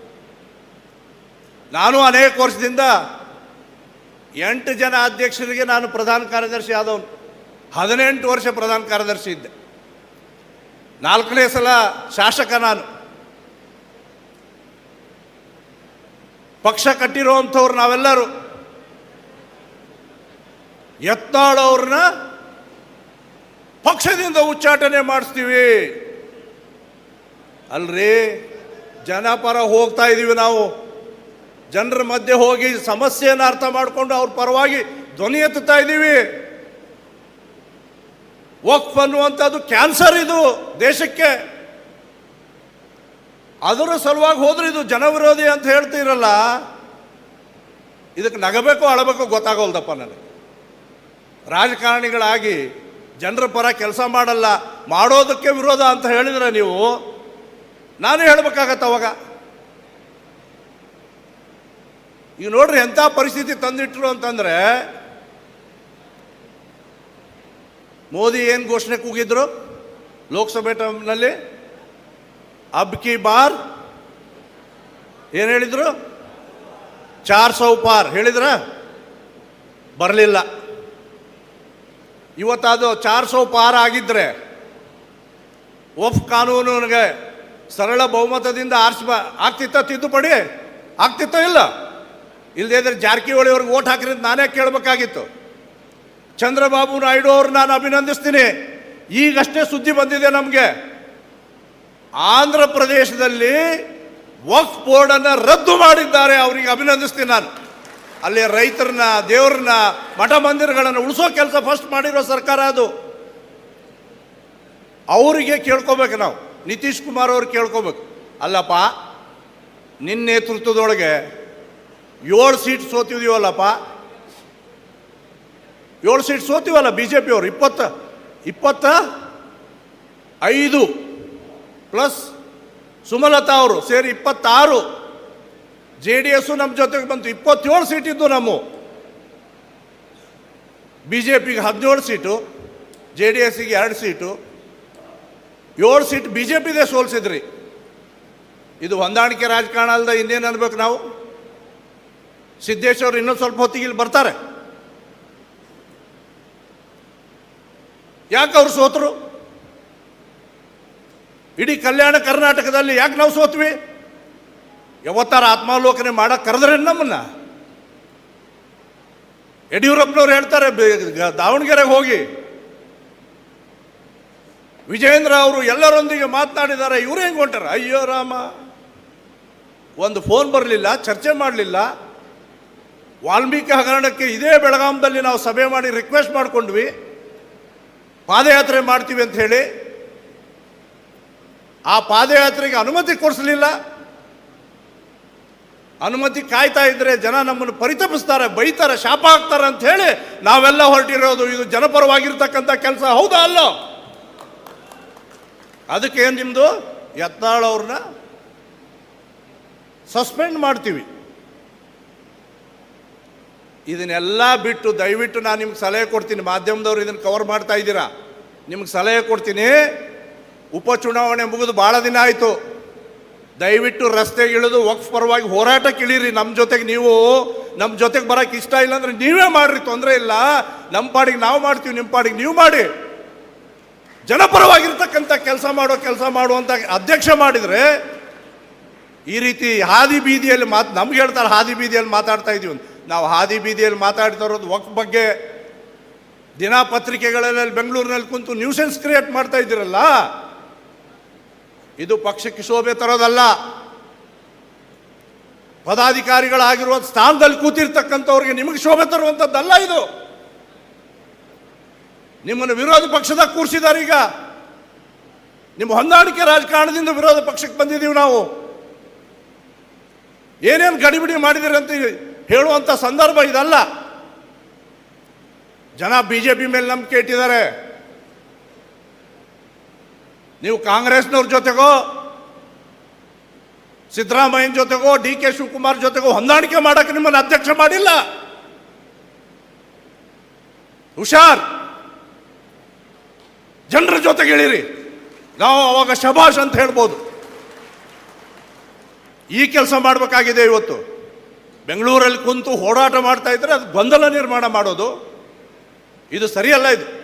ನಾನು ಅನೇಕ ವರ್ಷದಿಂದ ಎಂಟು ಜನ ಅಧ್ಯಕ್ಷರಿಗೆ ನಾನು ಪ್ರಧಾನ ಕಾರ್ಯದರ್ಶಿ ಆದವನು. ಹದಿನೆಂಟು ವರ್ಷ ಪ್ರಧಾನ ಕಾರ್ಯದರ್ಶಿ ಇದ್ದೆ. ನಾಲ್ಕನೇ ಸಲ ಶಾಸಕ ನಾನು. ಪಕ್ಷ ಕಟ್ಟಿರುವಂಥವ್ರು ನಾವೆಲ್ಲರೂ. ಎತ್ತಾಳೋರನ್ನ ಪಕ್ಷದಿಂದ ಉಚ್ಚಾಟನೆ ಮಾಡಿಸ್ತೀವಿ. ಅಲ್ರಿ, ಜನಪರ ಹೋಗ್ತಾ ಇದ್ದೀವಿ ನಾವು. ಜನರ ಮಧ್ಯೆ ಹೋಗಿ ಸಮಸ್ಯೆಯನ್ನು ಅರ್ಥ ಮಾಡಿಕೊಂಡು ಅವ್ರ ಪರವಾಗಿ ಧ್ವನಿ ಎತ್ತುತ್ತಾ ಇದ್ದೀವಿ ವಕ್ಫ್ ಅನ್ನುವಂಥದ್ದು ಕ್ಯಾನ್ಸರ್ ಇದು ದೇಶಕ್ಕೆ. ಅದರ ಸಲುವಾಗಿ ಹೋದ್ರೆ ಇದು ಜನವಿರೋಧಿ ಅಂತ ಹೇಳ್ತೀರಲ್ಲ. ಇದಕ್ಕೆ ನಗಬೇಕು ಅಳಬೇಕು ಗೊತ್ತಾಗೋಲ್ದಪ್ಪ ನನಗೆ. ರಾಜಕಾರಣಿಗಳಾಗಿ ಜನರ ಪರ ಕೆಲಸ ಮಾಡಲ್ಲ, ಮಾಡೋದಕ್ಕೆ ವಿರೋಧ ಅಂತ ಹೇಳಿದ್ರೆ ನೀವು, ನಾನು ಹೇಳ್ಬೇಕಾಗತ್ತೆ ಅವಾಗ. ಈಗ ನೋಡ್ರಿ ಎಂಥ ಪರಿಸ್ಥಿತಿ ತಂದಿಟ್ರು ಅಂತಂದರೆ, ಮೋದಿ ಏನು ಘೋಷಣೆ ಕೂಗಿದ್ರು? ಲೋಕಸಭೆ ಟೈಮ್ನಲ್ಲಿ, ಅಬ್ ಕಿ ಬಾರ್, ಏನು ಹೇಳಿದ್ರು? ಚಾರ್ ಸೌ ಪಾರ್, ಹೇಳಿದ್ರ? ಬರಲಿಲ್ಲ. ಇವತ್ತದು ಚಾರ್ ಸೌ ಪಾರ್ ಆಗಿದ್ರೆ ಒಫ್ ನನಗೆ ಸರಳ ಬಹುಮತದಿಂದ ಆರಿಸ್ಬ ಆಗ್ತಿತ್ತ ತಿದ್ದುಪಡಿ? ಆಗ್ತಿತ್ತ ಇಲ್ಲ. ಇಲ್ಲದೇ ಇದ್ರೆ ಜಾರಕಿಹೊಳಿ ಅವ್ರಿಗೆ ಓಟ್ ಹಾಕಿರಿ ನಾನೇ ಕೇಳಬೇಕಾಗಿತ್ತು. ಚಂದ್ರಬಾಬು ನಾಯ್ಡು ಅವ್ರು ನಾನು ಅಭಿನಂದಿಸ್ತೀನಿ. ಈಗಷ್ಟೇ ಸುದ್ದಿ ಬಂದಿದೆ ನಮಗೆ. ಆಂಧ್ರ ಪ್ರದೇಶದಲ್ಲಿ ವಕ್ಫ್ ಬೋರ್ಡನ್ನು ರದ್ದು ಮಾಡಿದ್ದಾರೆ, ಅವರಿಗೆ ಅಭಿನಂದಿಸ್ತೀನಿ ನಾನು. ಅಲ್ಲಿ ರೈತರನ್ನ, ದೇವ್ರನ್ನ, ಮಠ ಮಂದಿರಗಳನ್ನು ಉಳಿಸೋ ಕೆಲಸ ಫಸ್ಟ್ ಮಾಡಿರೋ ಸರ್ಕಾರ ಅದು. ಅವರಿಗೆ ಕೇಳ್ಕೋಬೇಕು ನಾವು. ನಿತೀಶ್ ಕುಮಾರ್ ಅವ್ರು ಕೇಳ್ಕೋಬೇಕು. ಅಲ್ಲಪ್ಪ ನಿನ್ನ ನೇತೃತ್ವದೊಳಗೆ ಏಳು ಸೀಟ್ ಸೋತಿದೀವಲ್ಲಪ್ಪ. ಏಳು ಸೀಟ್ ಸೋತೀವಲ್ಲ ಬಿ ಜೆ ಪಿಯವರು ಇಪ್ಪತ್ತ ಇಪ್ಪತ್ತ ಐದು ಪ್ಲಸ್ ಸುಮಲತಾ ಅವರು ಸೇರಿ ಇಪ್ಪತ್ತಾರು. ಜೆ ಡಿ ಎಸ್ಸು ನಮ್ಮ ಜೊತೆಗೆ ಬಂತು. ಇಪ್ಪತ್ತೇಳು ಸೀಟ್ ಇದ್ದು ನಮ್ಮ. ಬಿ ಜೆ ಪಿಗೆ ಹದಿನೇಳು ಸೀಟು ಜೆ ಡಿ ಎಸ್ಸಿಗೆ ಎರಡು ಸೀಟು. ಏಳು ಸೀಟ್ ಬಿ ಜೆ ಪಿದೇ ಸೋಲ್ಸಿದ್ರಿ. ಇದು ಹೊಂದಾಣಿಕೆ ರಾಜಕಾರಣ ಅಲ್ಲದೆ ಇನ್ನೇನು ಅನ್ಬೇಕು ನಾವು? ಸಿದ್ದೇಶ್ವರ ಇನ್ನೊಂದು ಸ್ವಲ್ಪ ಹೊತ್ತಿಗೆ ಇಲ್ಲಿ ಬರ್ತಾರೆ. ಯಾಕೆ ಅವ್ರು ಸೋತರು? ಇಡೀ ಕಲ್ಯಾಣ ಕರ್ನಾಟಕದಲ್ಲಿ ಯಾಕೆ ನಾವು ಸೋತ್ವಿ? ಯಾವತ್ತಾರ ಆತ್ಮಾವಲೋಕನೆ ಮಾಡಕ್ಕೆ ಕರೆದ್ರೆ ನಮ್ಮನ್ನ? ಯಡಿಯೂರಪ್ಪನವ್ರು ಹೇಳ್ತಾರೆ ದಾವಣಗೆರೆಗೆ ಹೋಗಿ. ವಿಜಯೇಂದ್ರ ಅವರು ಎಲ್ಲರೊಂದಿಗೆ ಮಾತನಾಡಿದ್ದಾರೆ, ಇವ್ರು ಹೆಂಗೆ ಹೊಂಟಾರ? ಅಯ್ಯೋ ರಾಮ, ಒಂದು ಫೋನ್ ಬರಲಿಲ್ಲ, ಚರ್ಚೆ ಮಾಡಲಿಲ್ಲ. ವಾಲ್ಮೀಕಿ ಹಗರಣಕ್ಕೆ ಇದೇ ಬೆಳಗಾಂದಲ್ಲಿ ನಾವು ಸಭೆ ಮಾಡಿ ರಿಕ್ವೆಸ್ಟ್ ಮಾಡಿಕೊಂಡ್ವಿ. ಪಾದಯಾತ್ರೆ ಮಾಡ್ತೀವಿ ಅಂತ ಹೇಳಿ. ಆ ಪಾದಯಾತ್ರೆಗೆ ಅನುಮತಿ ಕೊಡಿಸಲಿಲ್ಲ. ಅನುಮತಿ ಕಾಯ್ತಾ ಇದ್ರೆ ಜನ ನಮ್ಮನ್ನು ಪರಿತಪಿಸ್ತಾರೆ, ಬೈತಾರೆ, ಶಾಪ ಹಾಕ್ತಾರೆ ಅಂತ ಹೇಳಿ ನಾವೆಲ್ಲ ಹೊರಟಿರೋದು ಇದು ಜನಪರವಾಗಿರ್ತಕ್ಕಂಥ ಕೆಲಸ, ಹೌದಾ ಅಲ್ಲ? ಅದಕ್ಕೆ ಏನು ನಿಮ್ಮದು ಯತ್ನಾಳ್ ಅವ್ರನ್ನ ಸಸ್ಪೆಂಡ್ ಮಾಡ್ತೀವಿ. ಇದನ್ನೆಲ್ಲ ಬಿಟ್ಟು ದಯವಿಟ್ಟು ನಾನು ನಿಮ್ಗೆ ಸಲಹೆ ಕೊಡ್ತೀನಿ, ಮಾಧ್ಯಮದವ್ರು ಇದನ್ನು ಕವರ್ ಮಾಡ್ತಾ ಇದ್ದೀರಾ? ನಿಮ್ಗೆ ಸಲಹೆ ಕೊಡ್ತೀನಿ, ಉಪಚುನಾವಣೆ ಮುಗಿದು ಭಾಳ ದಿನ ಆಯಿತು. ದಯವಿಟ್ಟು ರಸ್ತೆಗೆ ಇಳಿದು ವಕ್ಫ್ ಪರವಾಗಿ ಹೋರಾಟಕ್ಕೆ ಇಳೀರಿ ನಮ್ಮ ಜೊತೆಗೆ ನೀವು ನಮ್ಮ ಜೊತೆಗೆ ಬರೋಕ್ಕೆ ಇಷ್ಟ ಇಲ್ಲ ಅಂದರೆ ನೀವೇ ಮಾಡ್ರಿ, ತೊಂದರೆ ಇಲ್ಲ. ನಮ್ಮ ಪಾಡಿಗೆ ನಾವು ಮಾಡ್ತೀವಿ ನಿಮ್ಮ ಪಾಡಿಗೆ ನೀವು ಮಾಡಿ. ಜನಪರವಾಗಿರ್ತಕ್ಕಂಥ ಕೆಲಸ ಮಾಡೋ ಕೆಲಸ ಮಾಡುವಂಥ ಅಧ್ಯಕ್ಷ ಮಾಡಿದರೆ, ಈ ರೀತಿ ಹಾದಿ ಬೀದಿಯಲ್ಲಿ ಮಾತು, ನಮ್ಗೆ ಹೇಳ್ತಾರೆ ಹಾದಿ ಬೀದಿಯಲ್ಲಿ ಮಾತಾಡ್ತಾ ಇದೀವಿ. ನಾವು ಹಾದಿ ಬೀದಿಯಲ್ಲಿ ಮಾತಾಡ್ತಾ ಇರೋದು ವಕ್ ಬಗ್ಗೆ ದಿನಪತ್ರಿಕೆಗಳಲ್ಲಿ ಬೆಂಗಳೂರಿನಲ್ಲಿ ಕುಂತು ನ್ಯೂಸೆನ್ಸ್ ಕ್ರಿಯೇಟ್ ಮಾಡ್ತಾ ಇದ್ದೀರಲ್ಲ ಇದು ಪಕ್ಷಕ್ಕೆ ಶೋಭೆ ತರೋದಲ್ಲ. ಪದಾಧಿಕಾರಿಗಳಾಗಿರುವ ಸ್ಥಾನದಲ್ಲಿ ಕೂತಿರ್ತಕ್ಕಂಥವ್ರಿಗೆ ನಿಮಗೆ ಶೋಭೆ ತರುವಂಥದ್ದಲ್ಲ ಇದು. ನಿಮ್ಮನ್ನು ವಿರೋಧ ಪಕ್ಷದಾಗ ಕೂರಿಸಿದ್ದಾರೆ ಈಗ. ನಿಮ್ಮ ಹೊಂದಾಣಿಕೆ ರಾಜಕಾರಣದಿಂದ ವಿರೋಧ ಪಕ್ಷಕ್ಕೆ ಬಂದಿದ್ದೀವಿ ನಾವು. ಏನೇನು ಗಡಿಬಿಡಿ ಮಾಡಿದಿರಿ ಅಂತ ಹೇಳುವಂಥ ಸಂದರ್ಭ ಇದಲ್ಲ. ಜನ ಬಿ ಜೆ ಪಿ ಮೇಲೆ ನಂಬಿಕೆ ಇಟ್ಟಿದ್ದಾರೆ. ನೀವು ಕಾಂಗ್ರೆಸ್ನವ್ರ ಜೊತೆಗೋ, ಸಿದ್ದರಾಮಯ್ಯನ ಜೊತೆಗೋ, ಡಿ ಕೆ ಶಿವಕುಮಾರ್ ಜೊತೆಗೋ ಹೊಂದಾಣಿಕೆ ಮಾಡಕ್ಕೆ ನಿಮ್ಮನ್ನು ಅಧ್ಯಕ್ಷ ಮಾಡಿಲ್ಲ. ಹುಷಾರ್. ಜನರ ಜೊತೆಗೆ ಇಳಿರಿ. ನಾವು ಅವಾಗ ಶಬಾಷ್ ಅಂತ ಹೇಳ್ಬೋದು. ಈ ಕೆಲಸ ಮಾಡಬೇಕಾಗಿದೆ ಇವತ್ತು. ಬೆಂಗಳೂರಲ್ಲಿ ಕುಂತು ಹೋರಾಟ ಮಾಡ್ತಾ ಇದ್ರೆ ಅದು ಗೊಂದಲ ನಿರ್ಮಾಣ ಮಾಡೋದು. ಇದು ಸರಿಯಲ್ಲ ಇದು.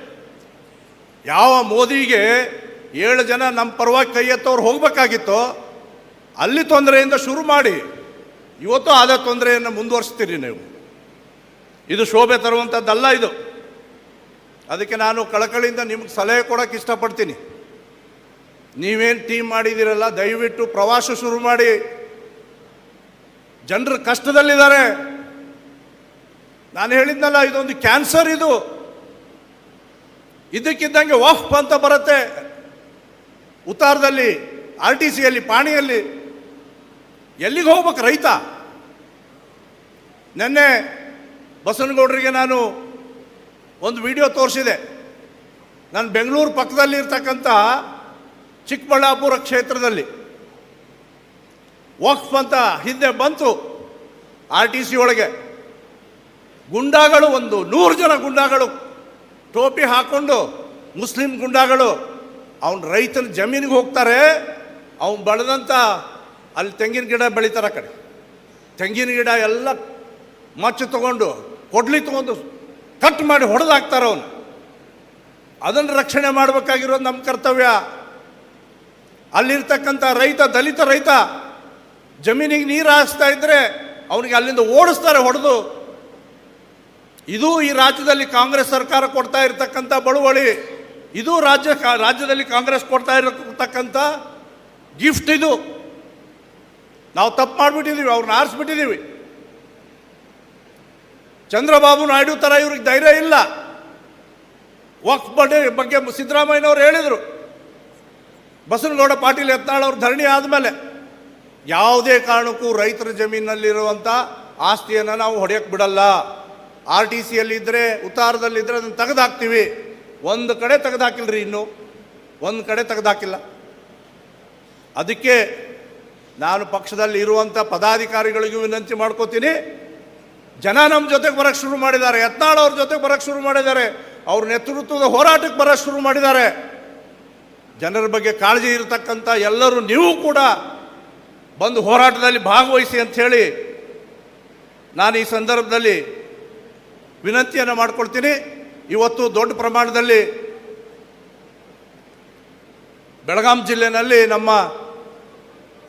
ಯಾವ ಮೋದಿಗೆ ಏಳು ಜನ ನಮ್ಮ ಪರವಾಗಿ ಕೈ ಎತ್ತವ್ರು ಹೋಗಬೇಕಾಗಿತ್ತು. ಅಲ್ಲಿ ತೊಂದರೆಯಿಂದ ಶುರು ಮಾಡಿ, ಇವತ್ತು ಆದ ತೊಂದರೆಯನ್ನು ಮುಂದುವರಿಸ್ತೀರಿ ನೀವು. ಇದು ಶೋಭೆ ತರುವಂಥದ್ದಲ್ಲ ಇದು. ಅದಕ್ಕೆ ನಾನು ಕಳಕಳಿಯಿಂದ ನಿಮ್ಗೆ ಸಲಹೆ ಕೊಡೋಕೆ ಇಷ್ಟಪಡ್ತೀನಿ. ನೀವೇನು ಟೀಮ್ ಮಾಡಿದ್ದೀರಲ್ಲ ದಯವಿಟ್ಟು ಪ್ರವಾಸ ಶುರು ಮಾಡಿ. ಜನರು ಕಷ್ಟದಲ್ಲಿದ್ದಾರೆ. ನಾನು ಹೇಳಿದ್ನಲ್ಲ, ಇದೊಂದು ಕ್ಯಾನ್ಸರ್ ಇದು. ಇದಕ್ಕಿದ್ದಂಗೆ ವಾಫ್ ಅಂತ ಬರುತ್ತೆ. ಉತ್ತಾರದಲ್ಲಿ, ಆರ್ ಟಿ ಸಿಯಲ್ಲಿ, ಪಾಣಿಯಲ್ಲಿ, ಎಲ್ಲಿಗೆ ಹೋಗ್ಬೇಕು ರೈತ? ನಿನ್ನೆ ಬಸವನಗೌಡರಿಗೆ ನಾನು ಒಂದು ವಿಡಿಯೋ ತೋರಿಸಿದೆ. ನಾನು ಬೆಂಗಳೂರು ಪಕ್ಕದಲ್ಲಿ ಇರ್ತಕ್ಕಂಥ ಚಿಕ್ಕಬಳ್ಳಾಪುರ ಕ್ಷೇತ್ರದಲ್ಲಿ. ವಕ್ಫ್ ಅಂತ ಹಿಂದೆ ಬಂತು ಆರ್ ಟಿ ಸಿ ಒಳಗೆ. ಗುಂಡಾಗಳು ಒಂದು ನೂರು ಜನ ಗುಂಡಾಗಳು ಟೋಪಿ ಹಾಕ್ಕೊಂಡು ಮುಸ್ಲಿಂ ಗುಂಡಾಗಳು ಅವನ ರೈತನ ಜಮೀನಿಗೆ ಹೋಗ್ತಾರೆ, ಅವನು ಬೆಳೆದಂಥ ಅಲ್ಲಿ ತೆಂಗಿನ ಗಿಡ ಬೆಳಿತಾರೆ ಕಡೆ. ತೆಂಗಿನ ಗಿಡ ಎಲ್ಲ ಮಚ್ಚು ತಗೊಂಡು ಕೊಡ್ಲಿ ತಗೊಂಡು ಕಟ್ ಮಾಡಿ ಹೊಡೆದಾಕ್ತಾರೆ ಅವನು. ಅದನ್ನು ರಕ್ಷಣೆ ಮಾಡಬೇಕಾಗಿರೋದು ನಮ್ಮ ಕರ್ತವ್ಯ. ಅಲ್ಲಿರ್ತಕ್ಕಂಥ ರೈತ, ದಲಿತ ರೈತ, ಜಮೀನಿಗೆ ನೀರು ಹಾಯಿಸ್ತಾ ಇದ್ರೆ ಅವನಿಗೆ ಅಲ್ಲಿಂದ ಓಡಿಸ್ತಾರೆ ಹೊಡೆದು. ಇದು ಈ ರಾಜ್ಯದಲ್ಲಿ ಕಾಂಗ್ರೆಸ್ ಸರ್ಕಾರ ಕೊಡ್ತಾ ಇರತಕ್ಕಂಥ ಬಳುವಳಿ. ಇದು ರಾಜ್ಯ ರಾಜ್ಯದಲ್ಲಿ ಕಾಂಗ್ರೆಸ್ ಕೊಡ್ತಾ ಇರತಕ್ಕಂಥ ಗಿಫ್ಟ್ ಇದು. ನಾವು ತಪ್ಪು ಮಾಡಿಬಿಟ್ಟಿದ್ದೀವಿ ಅವ್ರನ್ನ ಆರಿಸ್ಬಿಟ್ಟಿದ್ದೀವಿ ಚಂದ್ರಬಾಬು ನಾಯ್ಡು ಥರ ಇವ್ರಿಗೆ ಧೈರ್ಯ ಇಲ್ಲ. ವಕ್ಫ್ ಬಗ್ಗೆ ಬಗ್ಗೆ ಸಿದ್ದರಾಮಯ್ಯನವ್ರು ಹೇಳಿದರು. ಬಸನಗೌಡ ಪಾಟೀಲ್ ಯತ್ನಾಳ್ ಅವ್ರ ಧರಣಿ ಆದಮೇಲೆ ಯಾವುದೇ ಕಾರಣಕ್ಕೂ ರೈತರ ಜಮೀನಲ್ಲಿರುವಂಥ ಆಸ್ತಿಯನ್ನು ನಾವು ಹೊಡೆಯಕ್ಕೆ ಬಿಡಲ್ಲ. ಆರ್ ಟಿ ಸಿಯಲ್ಲಿದ್ದರೆ ಉತ್ತಾರದಲ್ಲಿದ್ದರೆ ಅದನ್ನು ತೆಗೆದಾಕ್ತೀವಿ. ಒಂದು ಕಡೆ ತೆಗೆದಾಕಿಲ್ರಿ ಇನ್ನು. ಒಂದು ಕಡೆ ತೆಗೆದಾಕಿಲ್ಲ. ಅದಕ್ಕೆ ನಾನು ಪಕ್ಷದಲ್ಲಿ ಇರುವಂಥ ಪದಾಧಿಕಾರಿಗಳಿಗೂ ವಿನಂತಿ ಮಾಡ್ಕೋತೀನಿ. ಜನ ನಮ್ಮ ಜೊತೆಗೆ ಬರೋಕ್ಕೆ ಶುರು ಮಾಡಿದ್ದಾರೆ. ಯತ್ನಾಳ್ ಅವ್ರ ಜೊತೆಗೆ ಬರೋಕ್ಕೆ ಶುರು ಮಾಡಿದ್ದಾರೆ. ಅವ್ರ ನೇತೃತ್ವದ ಹೋರಾಟಕ್ಕೆ ಬರೋಕ್ಕೆ ಶುರು ಮಾಡಿದ್ದಾರೆ. ಜನರ ಬಗ್ಗೆ ಕಾಳಜಿ ಇರತಕ್ಕಂಥ ಎಲ್ಲರೂ ನೀವು ಕೂಡ ಬಂದು ಹೋರಾಟದಲ್ಲಿ ಭಾಗವಹಿಸಿ ಅಂತ ಹೇಳಿ ನಾನು ಈ ಸಂದರ್ಭದಲ್ಲಿ ವಿನಂತಿಯನ್ನು ಮಾಡ್ಕೊಳ್ತೀನಿ. ಇವತ್ತು ದೊಡ್ಡ ಪ್ರಮಾಣದಲ್ಲಿ ಬೆಳಗಾಂ ಜಿಲ್ಲೆನಲ್ಲಿ ನಮ್ಮ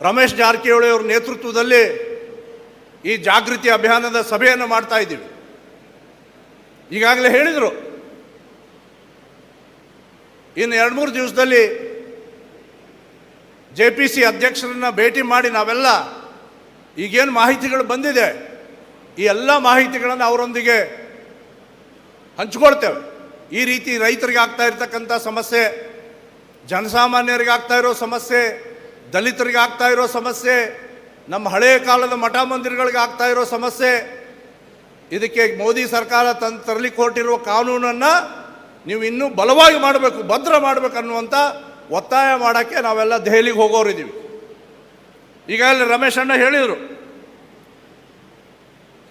ರಮೇಶ್ ಜಾರಕಿಹೊಳಿ ಅವರ ನೇತೃತ್ವದಲ್ಲಿ ಈ ಜಾಗೃತಿ ಅಭಿಯಾನದ ಸಭೆಯನ್ನು ಮಾಡ್ತಾ ಇದ್ದೀವಿ. ಈಗಾಗಲೇ ಹೇಳಿದರು. ಇನ್ನು ಎರಡು ಮೂರು ದಿವಸದಲ್ಲಿ ಜೆ ಪಿ ಸಿ ಅಧ್ಯಕ್ಷರನ್ನ ಭೇಟಿ ಮಾಡಿ ನಾವೆಲ್ಲ ಈಗೇನು ಮಾಹಿತಿಗಳು ಬಂದಿದೆ, ಈ ಎಲ್ಲ ಮಾಹಿತಿಗಳನ್ನು ಅವರೊಂದಿಗೆ ಹಂಚ್ಕೊಳ್ತೇವೆ. ಈ ರೀತಿ ರೈತರಿಗೆ ಆಗ್ತಾ ಇರತಕ್ಕಂಥ ಸಮಸ್ಯೆ, ಜನಸಾಮಾನ್ಯರಿಗೆ ಆಗ್ತಾ ಇರೋ ಸಮಸ್ಯೆ, ದಲಿತರಿಗೆ ಆಗ್ತಾ ಇರೋ ಸಮಸ್ಯೆ, ನಮ್ಮ ಹಳೆಯ ಕಾಲದ ಮಠ ಮಂದಿರಗಳಿಗೆ ಆಗ್ತಾ ಇರೋ ಸಮಸ್ಯೆ, ಇದಕ್ಕೆ ಮೋದಿ ಸರ್ಕಾರ ತನ್, ತರಲಿ ಹೊರಟಿರುವ ಕಾನೂನನ್ನು ನೀವು ಇನ್ನೂ ಬಲವಾಗಿ ಮಾಡಬೇಕು, ಭದ್ರ ಮಾಡಬೇಕು ಅನ್ನುವಂಥ ಒತ್ತಾಯ ಮಾಡೋಕ್ಕೆ ನಾವೆಲ್ಲ ದೆಹಲಿಗೆ ಹೋಗೋರಿದ್ದೀವಿ ಈಗಾಗಲೇ ರಮೇಶ್ ಅಣ್ಣ ಹೇಳಿದರು.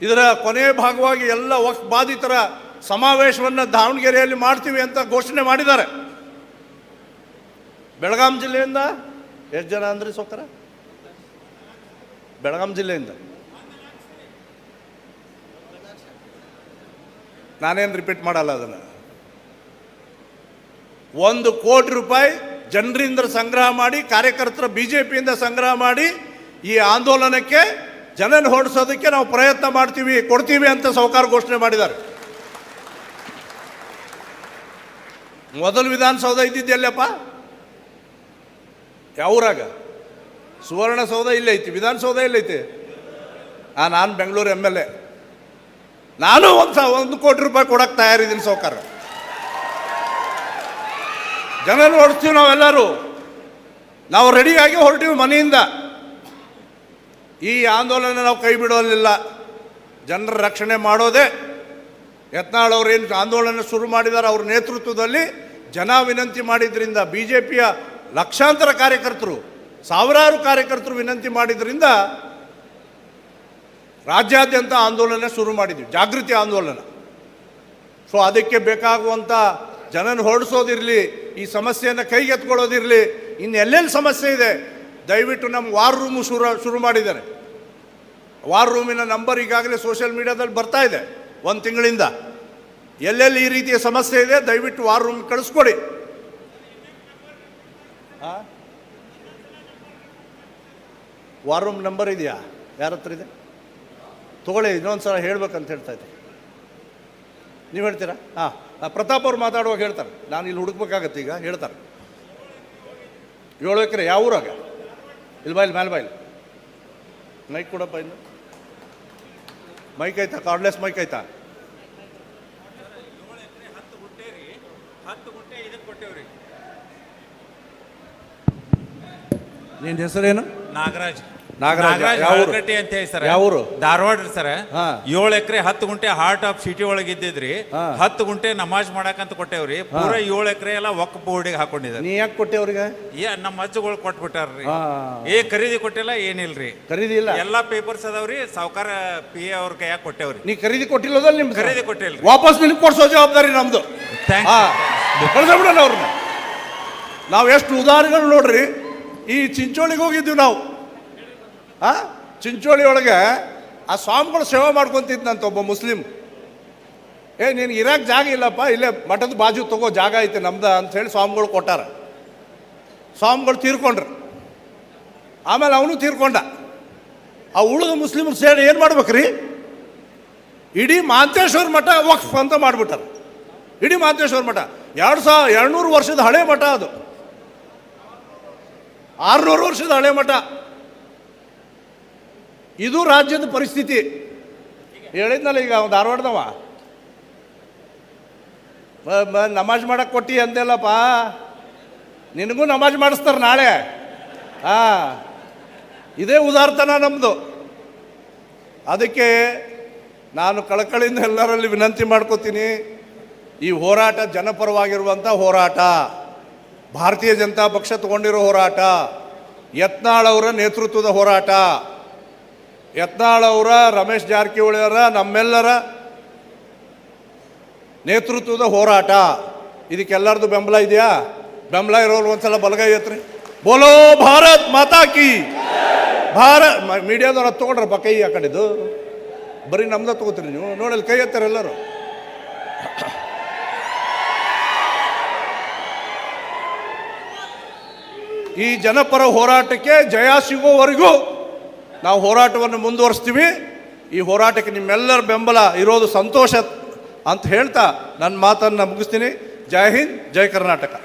ಇದರ ಕೊನೆಯ ಭಾಗವಾಗಿ ಎಲ್ಲ ವಕ್, ಬಾಧಿತರ ಸಮಾವೇಶವನ್ನು ದಾವಣಗೆರೆಯಲ್ಲಿ ಮಾಡ್ತೀವಿ ಅಂತ ಘೋಷಣೆ ಮಾಡಿದ್ದಾರೆ. ಬೆಳಗಾಂ ಜಿಲ್ಲೆಯಿಂದ ಎಷ್ಟು ಜನ ಅಂದ್ರಿ ಸೋಕರ? ಬೆಳಗಾಂ ಜಿಲ್ಲೆಯಿಂದ. ನಾನೇನು ರಿಪೀಟ್ ಮಾಡಲ್ಲ ಅದನ್ನು. ಒಂದು ಕೋಟಿ ರೂಪಾಯಿ ಜನರಿಂದ ಸಂಗ್ರಹ ಮಾಡಿ, ಕಾರ್ಯಕರ್ತರ ಬಿ ಜೆ ಪಿಯಿಂದ ಸಂಗ್ರಹ ಮಾಡಿ ಈ ಆಂದೋಲನಕ್ಕೆ ಜನನ ಹೊಡಿಸೋದಕ್ಕೆ ನಾವು ಪ್ರಯತ್ನ ಮಾಡ್ತೀವಿ, ಕೊಡ್ತೀವಿ ಅಂತ ಸೌಕಾರ ಘೋಷಣೆ ಮಾಡಿದ್ದಾರೆ. ಮೊದಲು ವಿಧಾನಸೌಧ ಇದ್ದಿದ್ದೆಲ್ಲಪ್ಪ ಯಾವೂರಾಗ ಸುವರ್ಣಸೌಧ ಇಲ್ಲೈತಿ ವಿಧಾನಸೌಧ ಇಲ್ಲೈತಿ ಆ, ನಾನು ಬೆಂಗಳೂರು ಎಂ ಎಲ್ ಎ. ನಾನು ಒಂದು ಸ, ಒಂದು ಕೋಟಿ ರೂಪಾಯಿ ಕೊಡಕ್ಕೆ ತಯಾರಿದ್ದೀನಿ ಸೌಕಾರ ಜನರು ಓಡಿಸ್ತೀವಿ ನಾವೆಲ್ಲರೂ. ನಾವು ರೆಡಿಯಾಗಿ ಹೊರಟೀವಿ ಮನೆಯಿಂದ. ಈ ಆಂದೋಲನ ನಾವು ಕೈ ಬಿಡೋಲಿಲ್ಲ ಜನರ ರಕ್ಷಣೆ ಮಾಡೋದೇ. ಯತ್ನಾಳ್ ಅವ್ರು ಏನು ಆಂದೋಲನ ಶುರು ಮಾಡಿದ್ದಾರೆ ಅವ್ರ ನೇತೃತ್ವದಲ್ಲಿ ಜನ ವಿನಂತಿ ಮಾಡಿದ್ರಿಂದ ಬಿ ಜೆ ಪಿಯ ಲಕ್ಷಾಂತರ ಕಾರ್ಯಕರ್ತರು, ಸಾವಿರಾರು ಕಾರ್ಯಕರ್ತರು ವಿನಂತಿ ಮಾಡಿದ್ರಿಂದ ರಾಜ್ಯಾದ್ಯಂತ ಆಂದೋಲನ ಶುರು ಮಾಡಿದ್ವಿ, ಜಾಗೃತಿ ಆಂದೋಲನ. ಸೊ ಅದಕ್ಕೆ ಬೇಕಾಗುವಂಥ ಜನನ ಹೊರಡಿಸೋದಿರಲಿ, ಈ ಸಮಸ್ಯೆಯನ್ನು ಕೈಗೆತ್ಕೊಳ್ಳೋದಿರಲಿ ಇನ್ನು ಎಲ್ಲೆಲ್ಲಿ ಸಮಸ್ಯೆ ಇದೆ, ದಯವಿಟ್ಟು ನಮ್ಮ ವಾರ್ ರೂಮು ಶುರು ಶುರು ಮಾಡಿದ್ದಾರೆ. ವಾರ್ ರೂಮಿನ ನಂಬರ್ ಈಗಾಗಲೇ ಸೋಷಿಯಲ್ ಮೀಡಿಯಾದಲ್ಲಿ ಬರ್ತಾ ಇದೆ, ಒಂದು ತಿಂಗಳಿಂದ. ಎಲ್ಲೆಲ್ಲಿ ಈ ರೀತಿಯ ಸಮಸ್ಯೆ ಇದೆ, ದಯವಿಟ್ಟು ವಾರ್ ರೂಮ್ ಕಳಿಸ್ಕೊಡಿ? ವಾರ್ ರೂಮ್ ನಂಬರ್ ಇದೆಯಾ? ಯಾರ ಹತ್ರ ಇದೆ? ತಗೊಳ್ಳಿ, ಇನ್ನೊಂದು ಸಲ ಹೇಳ್ಬೇಕಂತ ಹೇಳ್ತಾ ಇದ್ದೆ. ನೀವು ಹೇಳ್ತೀರಾ? ಹಾಂ ಪ್ರತಾಪ್ ಅವ್ರು ಮಾತಾಡುವಾಗ ಹೇಳ್ತಾರೆ. ನಾನು ಇಲ್ಲಿ ಹುಡುಕ್ಬೇಕಾಗತ್ತೆ ಈಗ, ಹೇಳ್ತಾರೆ. ಏಳು ಎಕರೆ ಯಾವ ಊರಾಗ? ಇಲ್ಲಿ ಬಾಯಿಲ್ ಮೇಲೆ ಬಾಯಿಲ್. ಮೈಕ್ ಕೊಡಪ್ಪ ಇನ್ನು. ಮೈಕ್ ಆಯ್ತಾ? ಕಾರ್ಡ್ಲೆಸ್ ಮೈಕ್ ಐತಾ ನಿನ್ನ ಹೆಸರೇನು ನಾಗರಾಜ್ ನಾಗರಾಜ್? ಅಂತ ಹೇಳಿ ಸರ್? ಧಾರವಾಡ ಸರ್. ಏಳು ಎಕರೆ ಹತ್ತು ಗುಂಟೆ ಹಾರ್ಟ್ ಆಫ್ ಸಿಟಿ ಒಳಗೆ ಇದ್ದಿದ್ರಿ. ಹತ್ತು ಗುಂಟೆ ನಮಾಜ್ ಮಾಡಕಂತ ಕೊಟ್ಟೇವ್ರಿ. ಪೂರ ಏಳು ಎಕರೆ ಎಲ್ಲ ಒಕ್ಕ ಬೋರ್ಡಿಗೆ ಹಾಕೊಂಡಿದ್ದಾರೆ. ನೀ ಯಾಕೆ ಕೊಟ್ಟೆ ಅವ್ರಿಗೆ ಏ ನಮ್ಮ ಅಜ್ಜಗಳು ಕೊಟ್ಬಿಟ್ಟಾರ್ರಿ. ಏ ಖರೀದಿ ಕೊಟ್ಟಿಲ್ಲ ಏನಿಲ್ರಿ. ಖರೀದಿ ಇಲ್ಲ? ಎಲ್ಲಾ ಪೇಪರ್ಸ್ ಅದಾವ್ರಿ. ಸಾವುಕಾರ ಪಿ ಎ ಅವ್ರ ಕೈಯಾಗ ಕೊಟ್ಟೇವ್ರಿ. ನೀ ಖರೀದಿ ಕೊಟ್ಟಿಲ್ಲದಲ್ಲ ನಿಮ್ಗೆ ಖರೀದಿ ಕೊಟ್ಟಿಲ್ಲ ವಾಪಸ್ ನಿಮ್ಗೆ ಕೊಡ್ಸೋ ಜವಾಬ್ದಾರಿ ನಮ್ದು. ಅವ್ರನ್ನ. ನಾವು ಎಷ್ಟು ಉದಾಹರಣೆಗಳು ನೋಡ್ರಿ. ಈ ಚಿಂಚೋಳಿಗೆ ಹೋಗಿದ್ವಿ ನಾವು. ಆ? ಚಿಂಚೋಳಿ ಒಳಗೆ ಆ ಸ್ವಾಮಿಗಳು ಸೇವೆ ಮಾಡ್ಕೊತಿದ್ನಂತ ಒಬ್ಬ ಮುಸ್ಲಿಂ. ಏ, ನೀನು ಇರಾಕ್ ಜಾಗ ಇಲ್ಲಪ್ಪ, ಇಲ್ಲೇ ಮಠದ ಬಾಜು ತಗೋ ಜಾಗ ಐತೆ ನಮ್ದು ಹೇಳಿ ಸ್ವಾಮಿಗಳು ಕೊಟ್ಟಾರ. ಸ್ವಾಮಿಗಳು ತೀರ್ಕೊಂಡ್ರು. ಆಮೇಲೆ ಅವನು ತೀರ್ಕೊಂಡ. ಆ ಉಳಿದ ಮುಸ್ಲಿಮರು ಸೇರಿ ಏನು ಮಾಡ್ಬೇಕ್ರಿ? ಇಡೀ ಮಾಂತೇಶ್ವರ ಮಠ ವಕ್ಫ್ ಅಂತ ಮಾಡಿಬಿಟ್ಟಾರ. ಇಡೀ ಮಾಂತೇಶ್ವರ ಮಠ. ಎರಡು ಸಾವಿರ ಎರಡುನೂರು ವರ್ಷದ ಹಳೆ ಮಠ ಅದು. ಆರುನೂರು ವರ್ಷದ ಹಳೆ ಮಠ. ಇದು ರಾಜ್ಯದ ಪರಿಸ್ಥಿತಿ. ಹೇಳಿದ್ನಲ್ಲ ಈಗ ಧಾರವಾಡದವ. ನಮಾಜ್ ಮಾಡಕ್ಕೆ ಕೊಟ್ಟಿ ಅಂತೆಲ್ಲಪ್ಪ ನಿನಗೂ ನಮಾಜ್ ಮಾಡಿಸ್ತಾರೆ ನಾಳೆ. ಹಾ ಇದೇ ಉದಾರ್ತನ ನಮ್ಮದು ಅದಕ್ಕೆ ನಾನು ಕಳಕಳಿಯಿಂದ ಎಲ್ಲರಲ್ಲಿ ವಿನಂತಿ ಮಾಡ್ಕೋತೀನಿ, ಈ ಹೋರಾಟ ಜನಪರವಾಗಿರುವಂಥ ಹೋರಾಟ, ಭಾರತೀಯ ಜನತಾ ಪಕ್ಷ ತಗೊಂಡಿರೋ ಹೋರಾಟ, ಯತ್ನಾಳ್ ಅವರ ನೇತೃತ್ವದ ಹೋರಾಟ. ಯತ್ನಾಳ್ ಅವರ ರಮೇಶ್ ಜಾರಕಿಹೊಳಿ ಅವರ ನಮ್ಮೆಲ್ಲರ ನೇತೃತ್ವದ ಹೋರಾಟ. ಇದಕ್ಕೆಲ್ಲರದು ಬೆಂಬಲ ಇದೆಯಾ? ಬೆಂಬಲ ಇರೋರು ಒಂದ್ಸಲ ಬಲಗೈ ಐತ್ರಿ ಬೋಲೋ ಭಾರತ್ ಮಾತಾಕಿ ಭಾರತ್ ಮೀಡಿಯಾದವ್ರು ಅದು ತೊಗೊಂಡ್ರಪ್ಪ ಕೈ ಆ ಕಡೆದು ಬರೀ ನಮ್ದ ತಗೋತೀರಿ ನೀವು. ನೋಡಲ್ಲಿ ಕೈ ಎತ್ತಾರೆ ಎಲ್ಲರೂ. ಈ ಜನಪರ ಹೋರಾಟಕ್ಕೆ ಜಯ ಸಿಗೋವರೆಗೂ ನಾವು ಹೋರಾಟವನ್ನು ಮುಂದುವರಿಸ್ತೀವಿ. ಈ ಹೋರಾಟಕ್ಕೆ ನಿಮ್ಮೆಲ್ಲರ ಬೆಂಬಲ ಇರೋದು ಸಂತೋಷ ಅಂತ ಹೇಳ್ತಾ ನನ್ನ ಮಾತನ್ನು ಮುಗಿಸ್ತೀನಿ. ಜೈ ಹಿಂದ್, ಜೈ ಕರ್ನಾಟಕ.